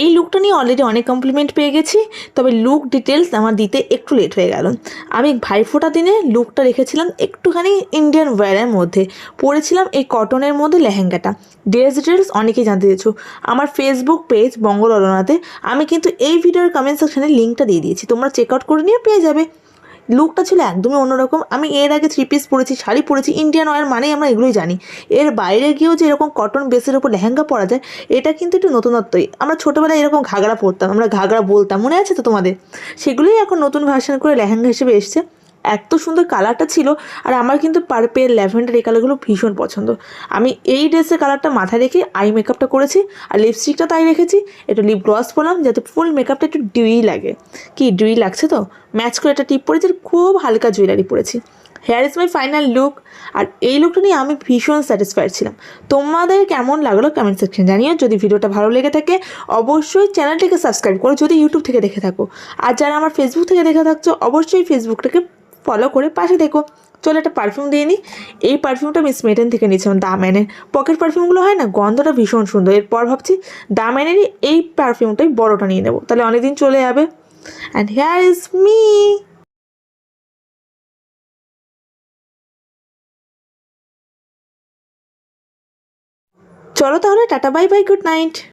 এই লুকটা নিয়ে অলরেডি অনেক কমপ্লিমেন্ট পেয়ে গেছি, তবে লুক ডিটেলস আমার দিতে একটু লেট হয়ে গেল। আমি ভাইফোঁটা দিনে লুকটা রেখেছিলাম একটুখানি ইন্ডিয়ান ওয়্যারের মধ্যে। পরেছিলাম এই কটনের মধ্যে লেহেঙ্গাটা। ড্রেস ডিটেলস অনেকেই জানতে চেয়েছো। আমার ফেসবুক পেজ বঙ্গল অরণাতে আমি কিন্তু এই ভিডিওর কমেন্ট সেকশানে লিঙ্কটা দিয়ে দিয়েছি। তোমরা চেক আউট করে নিয়ে পেয়ে যাবে। লুকটা ছিল একদমই অন্যরকম। আমি এর আগে থ্রি পিস পরেছি, শাড়ি পরেছি ইন্ডিয়ান ওয়ার মানেই আমরা এগুলোই জানি। এর বাইরে গিয়েও যে এরকম কটন বেসের ওপর লেহেঙ্গা পরা যায়, এটা কিন্তু একটু নতুনত্বই। আমরা ছোটোবেলায় এরকম ঘাগড়া পরতাম, আমরা ঘাগড়া বলতাম, মনে আছে তো তোমাদের? সেগুলোই এখন নতুন ভার্সন করে লেহেঙ্গা হিসেবে এসছে। এত সুন্দর কালারটা ছিল আর আমার কিন্তু পার্পেল ল্যাভেন্ডার এই কালারগুলো ভীষণ পছন্দ। আমি এই ড্রেসের কালারটা মাথায় রেখে আই মেকআপটা করেছি আর লিপস্টিকটা তাই রেখেছি একটু লিপ গ্লস পরলাম যাতে ফুল মেকআপটা একটু ডিউই লাগে। কি ডিউই লাগছে তো? ম্যাচ করে একটা টিপ পরেছি খুব হালকা জুয়েলারি পরেছি। Here is my final look আর এই লুকটা নিয়ে আমি ভীষণ স্যাটিসফাইড ছিলাম। তোমাদের কেমন লাগল কমেন্ট সেকশন জানিও। যদি ভিডিওটা ভালো লেগে থাকে, অবশ্যই চ্যানেলটিকে সাবস্ক্রাইব করো। যদি ইউটিউব থেকে দেখে থাকো। আর যারা আমার ফেসবুক থেকে দেখে থাকছো, অবশ্যই ফেসবুকটাকে ফলো করে পাশে দেখো। চলো একটা পারফিউম দিয়ে নিই এই পারফিউমটা আমি স্মেটেন থেকে নিয়েছিলাম দাম্যানের পকেট পারফিউমগুলো হয় না, গন্ধটা ভীষণ সুন্দর। এরপর ভাবছি দাম্যানেরই এই পারফিউমটাই বড়টা নিয়ে নেব। তাহলে অনেকদিন চলে যাবে। অ্যান্ড হেয়ার ইজ মি চলো তাহলে, tata bye bye good night